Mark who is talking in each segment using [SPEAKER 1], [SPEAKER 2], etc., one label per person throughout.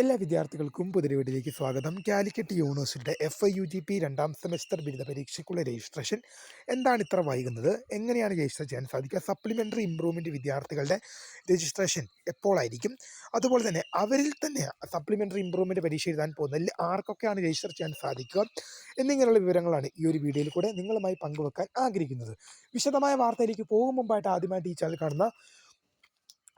[SPEAKER 1] എല്ലാ വിദ്യാർത്ഥികൾക്കും പുതിയ വീഡിയോയിലേക്ക് സ്വാഗതം. കാലിക്കറ്റ് യൂണിവേഴ്സിറ്റിയുടെ F I U G P രണ്ടാം സെമസ്റ്റർ ബിരുദ പരീക്ഷയ്ക്കുള്ള രജിസ്ട്രേഷൻ എന്താണ് ഇത്ര വൈകുന്നത്? എങ്ങനെയാണ് രജിസ്റ്റർ ചെയ്യാൻ സാധിക്കുക? സപ്ലിമെന്ററി ഇമ്പ്രൂവ്മെന്റ് വിദ്യാർത്ഥികളുടെ രജിസ്ട്രേഷൻ എപ്പോഴായിരിക്കും അതുപോലെ തന്നെ അവരിൽ തന്നെ സപ്ലിമെന്ററി ഇമ്പ്രൂവ്മെന്റ് പരീക്ഷ എഴുതാൻ പോകുന്നതിൽ ആർക്കൊക്കെയാണ് രജിസ്റ്റർ ചെയ്യാൻ സാധിക്കുക? എന്നിങ്ങനെയുള്ള വിവരങ്ങളാണ് ഈ ഒരു വീഡിയോയിൽ കൂടെ നിങ്ങളുമായി പങ്കുവെക്കാൻ ആഗ്രഹിക്കുന്നത്. വിശദമായ വാർത്തയിലേക്ക് പോകും മുമ്പായിട്ട് ആദ്യമായിട്ട് ഈ ചാനൽ കാണുന്ന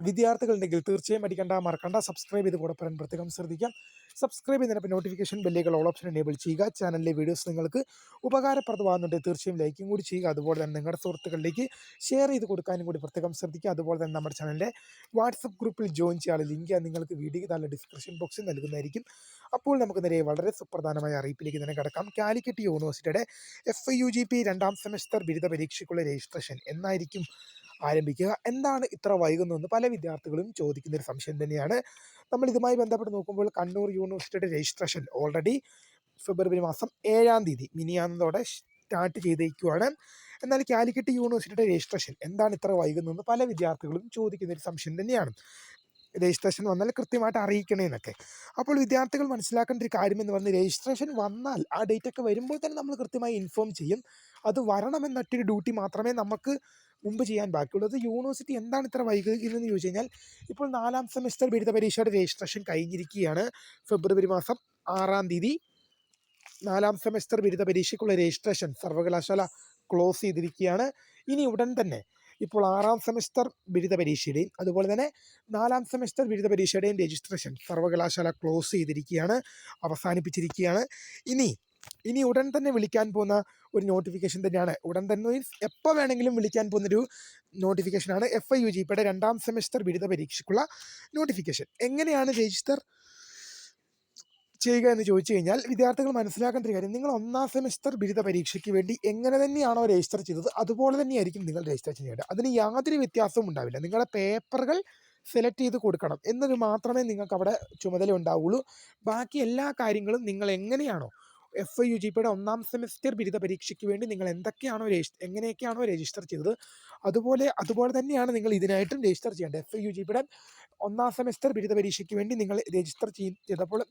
[SPEAKER 1] വിദ്യാർത്ഥികളുണ്ടെങ്കിൽ തീർച്ചയായും അടിക്കണ്ട മറക്കണ്ട സബ്സ്ക്രൈബ് ചെയ്ത് കൂടെ പറയാൻ പ്രത്യേകം ശ്രദ്ധിക്കാം. സബ്സ്ക്രൈബ് ചെയ്യുന്നതിനൊപ്പം നോട്ടിഫിക്കേഷൻ ബെല്ലുകൾ ഓൾ ഓപ്ഷൻ എനേബിൾ ചെയ്യുക. ചാനലിലെ വീഡിയോസ് നിങ്ങൾക്ക് ഉപകാരപ്രദമാകുന്നുണ്ട്. തീർച്ചയായും ലൈക്കും കൂടി ചെയ്യുക. അതുപോലെ തന്നെ നിങ്ങളുടെ സുഹൃത്തുക്കളിലേക്ക് ഷെയർ ചെയ്ത് കൊടുക്കാനും കൂടി പ്രത്യേകം ശ്രദ്ധിക്കുക. അതുപോലെ തന്നെ നമ്മുടെ ചാനലിന്റെ വാട്സപ്പ് ഗ്രൂപ്പിൽ ജോയിൻ ചെയ്യാനുള്ള ലിങ്ക് നിങ്ങൾക്ക് വീഡിയോ താഴെ ഡിസ്ക്രിപ്ഷൻ ബോക്സിൽ നൽകുന്നതായിരിക്കും. അപ്പോൾ നമുക്ക് നേരെ വളരെ സുപ്രധാനമായ അറിയിപ്പിലേക്ക് തന്നെ കിടക്കാം. കാലിക്കറ്റ് യൂണിവേഴ്സിറ്റിയുടെ എഫ് യു ജി പി രണ്ടാം സെമസ്റ്റർ ബിരുദ പരീക്ഷയ്ക്കുള്ള രജിസ്ട്രേഷൻ എന്നായിരിക്കും ആരംഭിക്കുക. എന്താണ് ഇത്ര വൈകുന്നതെന്ന് പല വിദ്യാർത്ഥികളും ചോദിക്കുന്ന ഒരു സംശയം തന്നെയാണ്. നമ്മൾ ഇതുമായി ബന്ധപ്പെട്ട് നോക്കുമ്പോൾ കണ്ണൂർ യൂണിവേഴ്സിറ്റിയുടെ രജിസ്ട്രേഷൻ ഓൾറെഡി ഫെബ്രുവരി മാസം ഏഴാം തീയതി മിനിയാന്നതോടെ സ്റ്റാർട്ട് ചെയ്തേക്കുവാണ്. എന്നാൽ കാലിക്കറ്റ് യൂണിവേഴ്സിറ്റിയുടെ രജിസ്ട്രേഷൻ എന്താണ് ഇത്ര വൈകുന്നതെന്ന് പല വിദ്യാർത്ഥികളും ചോദിക്കുന്ന ഒരു സംശയം തന്നെയാണ്. രജിസ്ട്രേഷൻ വന്നാൽ കൃത്യമായിട്ട് അറിയിക്കണേന്നൊക്കെ. അപ്പോൾ വിദ്യാർത്ഥികൾ മനസ്സിലാക്കേണ്ട ഒരു കാര്യം എന്ന് പറഞ്ഞാൽ രജിസ്ട്രേഷൻ വന്നാൽ ആ ഡേറ്റ് ഒക്കെ വരുമ്പോൾ തന്നെ നമ്മൾ കൃത്യമായി ഇൻഫോം ചെയ്യും. അത് വരണമെന്നൊറ്റൊരു ഡ്യൂട്ടി മാത്രമേ നമുക്ക് മുമ്പ് ചെയ്യാൻ ബാക്കിയുള്ളത് യൂണിവേഴ്സിറ്റി എന്താണ് ഇത്ര വൈകുന്നതെന്ന് ചോദിച്ചു കഴിഞ്ഞാൽ ഇപ്പോൾ നാലാം സെമസ്റ്റർ ബിരുദ പരീക്ഷയുടെ രജിസ്ട്രേഷൻ കഴിഞ്ഞിരിക്കുകയാണ്. ഫെബ്രുവരി മാസം ആറാം തീയതി. നാലാം സെമസ്റ്റർ ബിരുദ പരീക്ഷയ്ക്കുള്ള രജിസ്ട്രേഷൻ സർവകലാശാല ക്ലോസ് ചെയ്തിരിക്കുകയാണ്. ഇനി ഉടൻ തന്നെ ഇപ്പോൾ ആറാം സെമസ്റ്റർ ബിരുദ പരീക്ഷയുടെയും അതുപോലെ തന്നെ നാലാം സെമസ്റ്റർ ബിരുദ പരീക്ഷയുടെയും രജിസ്ട്രേഷൻ സർവകലാശാല ക്ലോസ് ചെയ്തിരിക്കുകയാണ് അവസാനിപ്പിച്ചിരിക്കുകയാണ്. ഇനി ഇനി ഉടൻ തന്നെ വിളിക്കാൻ പോകുന്ന ഒരു നോട്ടിഫിക്കേഷൻ തന്നെയാണ്. ഉടൻ തന്നെ മീൻസ് എപ്പോൾ വേണമെങ്കിലും വിളിക്കാൻ പോകുന്നൊരു നോട്ടിഫിക്കേഷനാണ് എഫ് ഐ യു ജി പിയുടെ രണ്ടാം സെമസ്റ്റർ ബിരുദ പരീക്ഷയ്ക്കുള്ള നോട്ടിഫിക്കേഷൻ എങ്ങനെയാണ് രജിസ്റ്റർ ചെയ്യുക എന്ന് ചോദിച്ചു കഴിഞ്ഞാൽ വിദ്യാർത്ഥികൾ മനസ്സിലാക്കേണ്ട ഒരു കാര്യം നിങ്ങൾ ഒന്നാം സെമസ്റ്റർ ബിരുദ പരീക്ഷയ്ക്ക് വേണ്ടി എങ്ങനെ തന്നെയാണോ രജിസ്റ്റർ ചെയ്തത് അതുപോലെ തന്നെയായിരിക്കും നിങ്ങൾ രജിസ്റ്റർ ചെയ്യേണ്ടത്. അതിന് യാതൊരു വ്യത്യാസവും ഉണ്ടാവില്ല. നിങ്ങളുടെ പേപ്പറുകൾ സെലക്ട് ചെയ്ത് കൊടുക്കണം. എന്നത് മാത്രമേ നിങ്ങൾക്ക് അവിടെ ചുമതല ഉണ്ടാവുള്ളൂ. ബാക്കി എല്ലാ കാര്യങ്ങളും നിങ്ങൾ എങ്ങനെയാണോ എഫ് ഐ യു ജി പിയുടെ ഒന്നാം സെമിസ്റ്റർ ബിരുദ പരീക്ഷയ്ക്ക് വേണ്ടി നിങ്ങൾ എന്തൊക്കെയാണോ രജിസ്റ്റർ എങ്ങനെയൊക്കെയാണോ രജിസ്റ്റർ ചെയ്തത് അതുപോലെ അതുപോലെ തന്നെയാണ് നിങ്ങൾ ഇതിനായിട്ടും രജിസ്റ്റർ ചെയ്യേണ്ടത്. എഫ് ഐ യു ജി പിയുടെ ഒന്നാം സെമിസ്റ്റർ ബിരുദ പരീക്ഷയ്ക്ക് വേണ്ടി നിങ്ങൾ രജിസ്റ്റർ ചെയ്തപ്പോൾ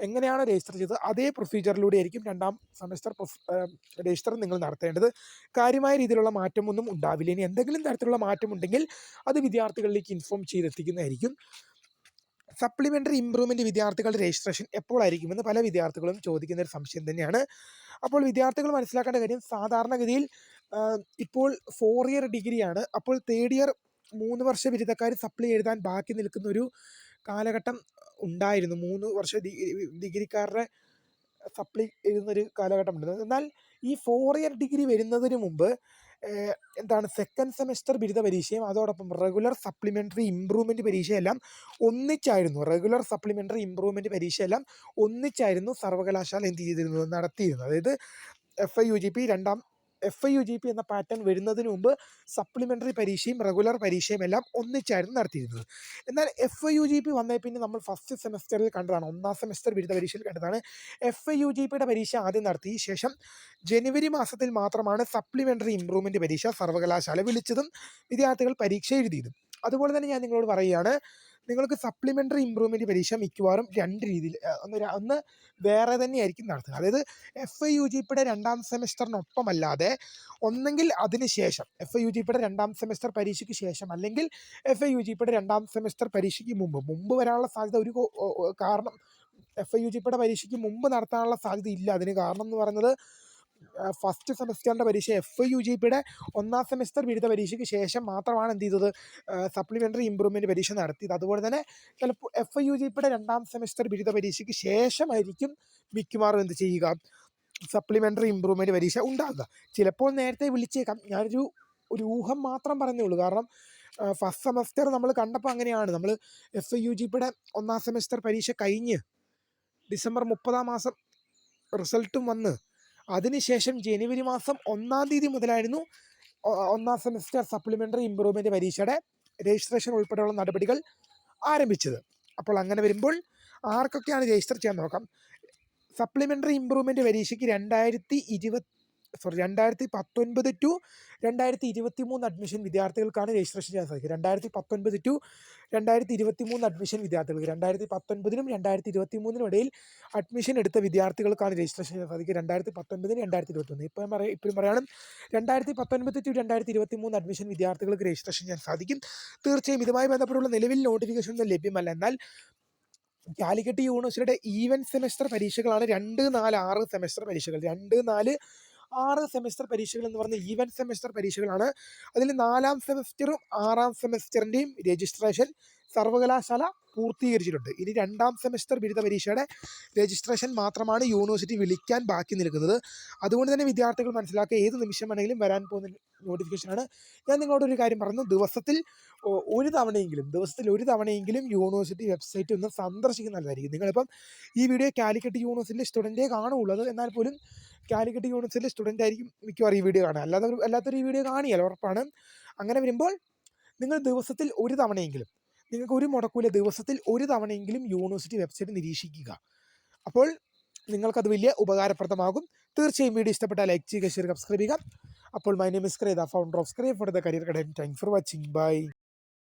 [SPEAKER 1] എങ്ങനെയാണ് രജിസ്റ്റർ ചെയ്തത്? അതേ പ്രൊസീജിയറിലൂടെ ആയിരിക്കും രണ്ടാം സെമസ്റ്റർ രജിസ്റ്റർ നിങ്ങൾ നടത്തേണ്ടത്. കാര്യമായ രീതിയിലുള്ള മാറ്റമൊന്നും ഉണ്ടാവില്ല. ഇനി എന്തെങ്കിലും തരത്തിലുള്ള മാറ്റമുണ്ടെങ്കിൽ അത് വിദ്യാർത്ഥികളിലേക്ക് ഇൻഫോം ചെയ്തെത്തിക്കുന്നതായിരിക്കും. സപ്ലിമെന്ററി ഇമ്പ്രൂവ്മെന്റ് വിദ്യാർത്ഥികളുടെ രജിസ്ട്രേഷൻ എപ്പോഴായിരിക്കുമെന്ന് പല വിദ്യാർത്ഥികളും ചോദിക്കുന്ന ഒരു സംശയം തന്നെയാണ്. അപ്പോൾ വിദ്യാർത്ഥികൾ മനസ്സിലാക്കേണ്ട കാര്യം സാധാരണഗതിയിൽ ഇപ്പോൾ ഫോർ ഇയർ ഡിഗ്രിയാണ് അപ്പോൾ തേർഡ് ഇയർ മൂന്ന് വർഷ ബിരുദക്കാർ സപ്ലി എഴുതാൻ ബാക്കി നിൽക്കുന്ന ഒരു കാലഘട്ടം ഉണ്ടായിരുന്നു. മൂന്ന് വർഷ ഡിഗ്രിക്കാരുടെ സപ്ലി എഴുതുന്നൊരു കാലഘട്ടം ഉണ്ടായിരുന്നു. എന്നാൽ ഈ ഫോർ ഇയർ ഡിഗ്രി വരുന്നതിന് മുമ്പ് എന്താണ് സെക്കൻഡ് സെമസ്റ്റർ ബിരുദ പരീക്ഷയും അതോടൊപ്പം റെഗുലർ സപ്ലിമെന്ററി ഇമ്പ്രൂവ്മെന്റ് പരീക്ഷയെല്ലാം ഒന്നിച്ചായിരുന്നു. റെഗുലർ സപ്ലിമെന്ററി ഇമ്പ്രൂവ്മെന്റ് പരീക്ഷയെല്ലാം ഒന്നിച്ചായിരുന്നു സർവകലാശാല എന്ത് ചെയ്തിരുന്നത്? നടത്തിയിരുന്നത്. അതായത് F I U G P രണ്ടാം F I U G P എന്ന പാറ്റേൺ വരുന്നതിന് മുമ്പ് സപ്ലിമെന്ററി പരീക്ഷയും റെഗുലർ പരീക്ഷയും എല്ലാം ഒന്നിച്ചായിരുന്നു നടത്തിയിരുന്നത്. എന്നാൽ F I U G P വന്നതിൽ പിന്നെ നമ്മൾ ഫസ്റ്റ് സെമസ്റ്ററിൽ കണ്ടതാണ് ഒന്നാം സെമസ്റ്റർ ബിരുദ പരീക്ഷയിൽ കണ്ടതാണ്. എഫ് ഐ യു ജി പിയുടെ പരീക്ഷ ആദ്യം നടത്തി ശേഷം ജനുവരി മാസത്തിൽ മാത്രമാണ് സപ്ലിമെന്ററി ഇംപ്രൂവ്മെന്റ് പരീക്ഷ സർവകലാശാല വിളിച്ചതും വിദ്യാർത്ഥികൾ പരീക്ഷ എഴുതിയതും. അതുപോലെ തന്നെ ഞാൻ നിങ്ങളോട് പറയുകയാണ് നിങ്ങൾക്ക് സപ്ലിമെന്ററി ഇമ്പ്രൂവ്മെന്റ് പരീക്ഷ മിക്കവാറും രണ്ട് രീതിയിൽ ഒന്ന് ഒന്ന് വേറെ തന്നെയായിരിക്കും നടത്തുക. അതായത് എഫ് ഐ യു ജി പിയുടെ രണ്ടാം സെമസ്റ്ററിനൊപ്പമല്ലാതെ ഒന്നെങ്കിൽ അതിന് ശേഷം എഫ് ഐ യു ജി പിയുടെ രണ്ടാം സെമസ്റ്റർ പരീക്ഷയ്ക്ക് ശേഷം അല്ലെങ്കിൽ എഫ് ഐ യു ജി പിയുടെ രണ്ടാം സെമസ്റ്റർ പരീക്ഷയ്ക്ക് മുമ്പ് മുമ്പ് വരാനുള്ള സാധ്യത ഒരു കാരണം എഫ് ഐ യു ജി പിയുടെ പരീക്ഷയ്ക്ക് മുമ്പ് നടത്താനുള്ള സാധ്യത ഇല്ല. അതിന് കാരണം എന്ന് പറയുന്നത് ഫസ്റ്റ് സെമസ്റ്ററിന്റെ പരീക്ഷ എഫ് യു ജി പിയുടെ ഒന്നാം സെമസ്റ്റർ ബിരുദ പരീക്ഷയ്ക്ക് ശേഷം മാത്രമാണ് എന്ത് ചെയ്തത്? സപ്ലിമെന്ററി ഇമ്പ്രൂവ്മെന്റ് പരീക്ഷ നടത്തിയത്. അതുപോലെ തന്നെ ചിലപ്പോൾ എഫ് യു ജി പിയുടെ രണ്ടാം സെമസ്റ്റർ ബിരുദ പരീക്ഷയ്ക്ക് ശേഷമായിരിക്കും മിക്കവാറും എന്ത് ചെയ്യുക? സപ്ലിമെന്ററി ഇമ്പ്രൂവ്മെന്റ് പരീക്ഷ ഉണ്ടാകുക. ചിലപ്പോൾ നേരത്തെ വിളിച്ചേക്കാം. ഞാനൊരു ഒരു ഊഹം മാത്രം പറഞ്ഞേ ഉള്ളൂ. കാരണം ഫസ്റ്റ് സെമസ്റ്റർ നമ്മൾ കണ്ടപ്പോൾ അങ്ങനെയാണ്. നമ്മൾ എഫ് യു ജി പിയുടെ ഒന്നാം സെമസ്റ്റർ പരീക്ഷ കഴിഞ്ഞ് ഡിസംബർ മുപ്പതാം മാസം റിസൾട്ടും വന്ന് അതിനുശേഷം ജനുവരി മാസം ഒന്നാം തീയതി മുതലായിരുന്നു ഒന്നാം സെമസ്റ്റർ സപ്ലിമെന്ററി ഇമ്പ്രൂവ്മെന്റ് പരീക്ഷയുടെ രജിസ്ട്രേഷൻ ഉൾപ്പെടെയുള്ള നടപടികൾ ആരംഭിച്ചത്. അപ്പോൾ അങ്ങനെ വരുമ്പോൾ ആർക്കൊക്കെയാണ് രജിസ്റ്റർ ചെയ്യാൻ നോക്കാം? സപ്ലിമെന്ററി ഇമ്പ്രൂവ്മെന്റ് പരീക്ഷയ്ക്ക് രണ്ടായിരത്തി സോറി രണ്ടായിരത്തി പത്തൊൻപത് ടു രണ്ടായിരത്തി ഇരുപത്തി മൂന്ന് അഡ്മിഷൻ വിദ്യാർത്ഥികൾക്കാണ് രജിസ്ട്രേഷൻ ചെയ്യാൻ സാധിക്കുക. രണ്ടായിരത്തി പത്തൊൻപത് ടു രണ്ടായിരത്തി ഇരുപത്തി മൂന്ന് അഡ്മിഷൻ വിദ്യാർത്ഥികൾക്ക് രണ്ടായിരത്തി പത്തൊൻപതിനും രണ്ടായിരത്തി ഇരുപത്തി മൂന്നിനും ഇടയിൽ അഡ്മിഷൻ എടുത്ത വിദ്യാർത്ഥികൾക്കാണ് രജിസ്ട്രേഷൻ ചെയ്യാൻ സാധിക്കുക. രണ്ടായിരത്തി പത്തൊൻപതിന് രണ്ടായിരത്തി ഇരുപത്തൊന്ന് ഇപ്പം പറയാം ഇപ്പോഴും പറയണം രണ്ടായിരത്തി പത്തൊൻപത് ടു രണ്ടായിരത്തി ഇരുപത്തി മൂന്ന് അഡ്മിഷൻ വിദ്യാർത്ഥികൾക്ക് രജിസ്ട്രേഷൻ ചെയ്യാൻ സാധിക്കും. തീർച്ചയായും ഇതുമായി ബന്ധപ്പെട്ടുള്ള നിലവിൽ നോട്ടിഫിക്കേഷൻ ഒന്നും ലഭ്യമല്ല. എന്നാൽ കാലിക്കറ്റ് യൂണിവേഴ്സിറ്റിയുടെ ഈവൻ സെമസ്റ്റർ പരീക്ഷകളാണ് രണ്ട് നാല് ആറ് സെമസ്റ്റർ പരീക്ഷകൾ. രണ്ട് നാല് ആറ് സെമസ്റ്റർ പരീക്ഷകൾ എന്ന് പറഞ്ഞ ഈവൻ സെമസ്റ്റർ പരീക്ഷകളാണ്. അതിൽ നാലാം സെമസ്റ്ററും ആറാം സെമസ്റ്ററിന്റെയും രജിസ്ട്രേഷൻ സർവകലാശാല പൂർത്തീകരിച്ചിട്ടുണ്ട്. ഇനി രണ്ടാം സെമസ്റ്റർ ബിരുദ പരീക്ഷയുടെ രജിസ്ട്രേഷൻ മാത്രമാണ് യൂണിവേഴ്സിറ്റി വിളിക്കാൻ ബാക്കി നിൽക്കുന്നത്. അതുകൊണ്ട് തന്നെ വിദ്യാർത്ഥികൾ മനസ്സിലാക്കുക ഏത് നിമിഷം വേണമെങ്കിലും വരാൻ പോകുന്ന നോട്ടിഫിക്കേഷനാണ് ഞാൻ നിങ്ങളോട് ഒരു കാര്യം പറഞ്ഞു ദിവസത്തിൽ ഒരു തവണയെങ്കിലും ദിവസത്തിൽ ഒരു തവണയെങ്കിലും യൂണിവേഴ്സിറ്റി വെബ്സൈറ്റ് ഒന്ന് സന്ദർശിക്കുന്ന നല്ലതായിരിക്കും. നിങ്ങളിപ്പം ഈ വീഡിയോ കാലിക്കറ്റ് യൂണിവേഴ്സിറ്റി സ്റ്റുഡന്റേ കാണുള്ളൂ എന്നാൽ പോലും കാലിക്കറ്റ് യൂണിവേഴ്സിറ്റി സ്റ്റുഡന്റ് ആയിരിക്കും മിക്കവാറും ഈ വീഡിയോ കാണുക. അല്ലാതെ അല്ലാത്തൊരു ഈ വീഡിയോ കാണിയല്ല ഉറപ്പാണ്. അങ്ങനെ വരുമ്പോൾ നിങ്ങൾ ദിവസത്തിൽ ഒരു തവണയെങ്കിലും നിങ്ങൾക്ക് ഒരു മുടക്കൂല ദിവസത്തിൽ ഒരു തവണയെങ്കിലും യൂണിവേഴ്സിറ്റി വെബ്സൈറ്റ് നിരീക്ഷിക്കുക. അപ്പോൾ നിങ്ങൾക്കത് വലിയ ഉപകാരപ്രദമാകും. തീർച്ചയായും വീഡിയോ ഇഷ്ടപ്പെട്ടാൽ ലൈക്ക് ചെയ്യുക ഷെയർ സബ്സ്ക്രൈബ് ചെയ്യുക. അപ്പോൾ my name is ക്രേദ founder of scribe for the career കടൻ thank for watching by